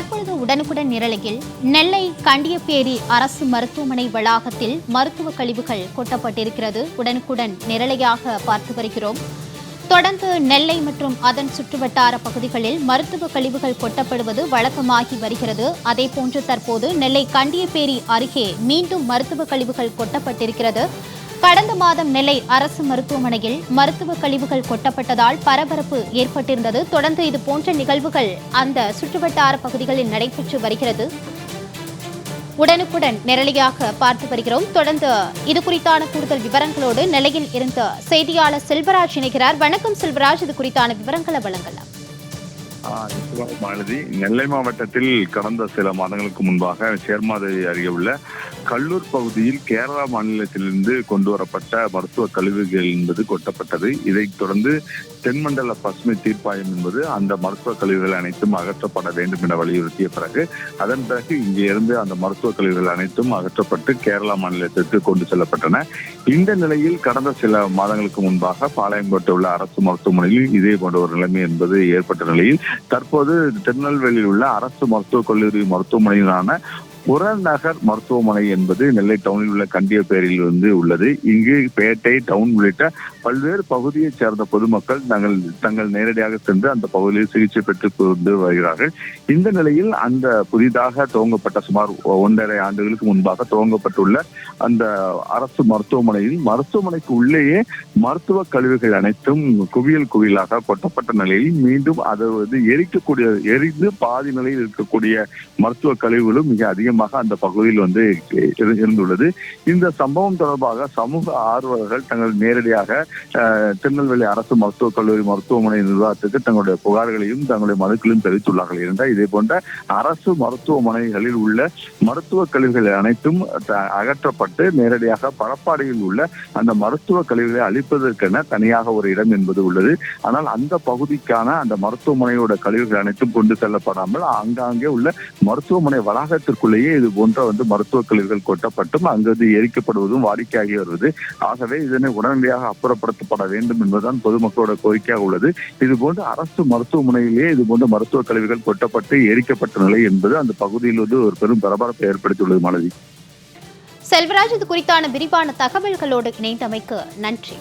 தற்பொழுது உடனுக்குடன் நிரலையில் நெல்லை கண்டியப்பேரி அரசு மருத்துவமனை வளாகத்தில் மருத்துவ கழிவுகள் கொட்டப்பட்டிருக்கிறது. உடனுக்குடன் நிரலையாக பார்த்து வருகிறோம். தொடர்ந்து நெல்லை மற்றும் அதன் சுற்றுவட்டார பகுதிகளில் மருத்துவ கழிவுகள் கொட்டப்படுவது வழக்கமாகி வருகிறது. அதேபோன்று தற்போது நெல்லை கண்டியப்பேரி அருகே மீண்டும் மருத்துவ கழிவுகள் கொட்டப்பட்டிருக்கிறது. கடந்த மாதம் நெல்லை அரசு மருத்துவமனையில் மருத்துவ கழிவுகள் கொட்டப்பட்டதால் பரபரப்பு ஏற்பட்டிருந்தது. தொடர்ந்து இது போன்ற நிகழ்வுகள் அந்த சுற்றுவட்டார பகுதிகளில் நடைபெற்று வருகிறது. உடனுக்குடன் நேரலையாக பார்த்து வருகிறோம். தொடர்ந்து இது குறித்தான கூடுதல் விவரங்களோடு நிலையில் இருந்த செய்தியாளர் செல்வராஜ் இணைகிறார். வணக்கம் செல்வராஜ். இது குறித்தான விவரங்களை வழங்கலாம். மாலதி. நெல்லை மாவட்டத்தில் கடந்த சில மாதங்களுக்கு முன்பாக சேர்மாதேவி அருகே உள்ள கல்லூர் பகுதியில் கேரளா மாநிலத்திலிருந்து கொண்டு வரப்பட்ட மருத்துவ கழிவுகள் என்பது கொட்டப்பட்டது. இதைத் தொடர்ந்து தென்மண்டல பசுமை தீர்ப்பாயம் என்பது அந்த மருத்துவ கழிவுகள் அனைத்தும் அகற்றப்பட வேண்டும் என வலியுறுத்திய பிறகு அதன் பிறகு இங்கே இருந்து அந்த மருத்துவ கழிவுகள் அனைத்தும் அகற்றப்பட்டு கேரளா மாநிலத்திற்கு கொண்டு செல்லப்பட்டன. இந்த நிலையில் கடந்த சில மாதங்களுக்கு முன்பாக பாளையங்கோட்டை உள்ள அரசு மருத்துவமனையில் இதே போன்ற ஒரு நிலைமை என்பது ஏற்பட்ட நிலையில் தற்போது திருநெல்வேலியில் உள்ள அரசு மருத்துவக் கல்லூரி மருத்துவமனையிலான புறநகர் மருத்துவமனை என்பது நெல்லை டவுனில் உள்ள கண்டியப்பேரில் வந்து உள்ளது. இங்கு பேட்டை டவுன் உள்ளிட்ட பல்வேறு பகுதியைச் சேர்ந்த பொதுமக்கள் தங்கள் தங்கள் நேரடியாக சென்று அந்த பகுதியில் சிகிச்சை பெற்றுக் கொண்டு வருகிறார்கள். இந்த நிலையில் அந்த புதிதாக துவங்கப்பட்ட சுமார் ஒன்றரை ஆண்டுகளுக்கு முன்பாக துவங்கப்பட்டுள்ள அந்த அரசு மருத்துவமனையில் மருத்துவமனைக்கு உள்ளேயே மருத்துவ கழிவுகள் அனைத்தும் குவியல் குவியலாக கொட்டப்பட்ட நிலையில் மீண்டும் அதாவது வந்து எரிக்கக்கூடிய எரிந்து பாதி நிலையில் இருக்கக்கூடிய மருத்துவ கழிவுகளும் மிக அதிகமாக அந்த பகுதியில் வந்து இருந்துள்ளது. இந்த சம்பவம் தொடர்பாக சமூக ஆர்வலர்கள் தங்கள் நேரடியாக திருநெல்வேலி அரசு மருத்துவக் கல்லூரி மருத்துவமனை நிர்வாகத்துக்கு தங்களுடைய புகார்களையும் தங்களுடைய மனுக்களையும் தெரிவித்துள்ளார்கள். இருந்தால் இதே போன்ற அரசு மருத்துவமனைகளில் உள்ள மருத்துவக் கழிவுகள் அனைத்தும் அகற்றப்பட்டு நேரடியாக பரப்பாடியில் உள்ள அந்த மருத்துவக் கழிவுகளை அளிப்பதற்கென தனியாக ஒரு இடம் என்பது உள்ளது. ஆனால் அந்த பகுதிக்கான அந்த மருத்துவமனையோட கழிவுகள் அனைத்தும் கொண்டு செல்லப்படாமல் ஆங்காங்கே உள்ள மருத்துவமனை வளாகத்திற்குள்ளே வளாகத்திற்குள்ளேயே இது போன்ற வந்து மருத்துவ கழிவுகள் கொட்டப்பட்டும் அங்கிருந்து எரிக்கப்படுவதும் வாடிக்கையாகி வருவது. ஆகவே இதனை உடனடியாக அப்புறப்படுத்தப்பட வேண்டும் என்பதுதான் பொதுமக்களோட கோரிக்கையாக உள்ளது. இது போன்ற அரசு மருத்துவமனையிலேயே இது போன்ற மருத்துவ கழிவுகள் கொட்டப்பட்டு எரிக்கப்பட்ட நிலை என்பது அந்த பகுதியில் வந்து ஒரு பெரும் பரபரப்பை ஏற்படுத்தியுள்ளது மாலதி. செல்வராஜ் இது குறித்தான விரிவான தகவல்களோடு இணைந்தமைக்கு நன்றி.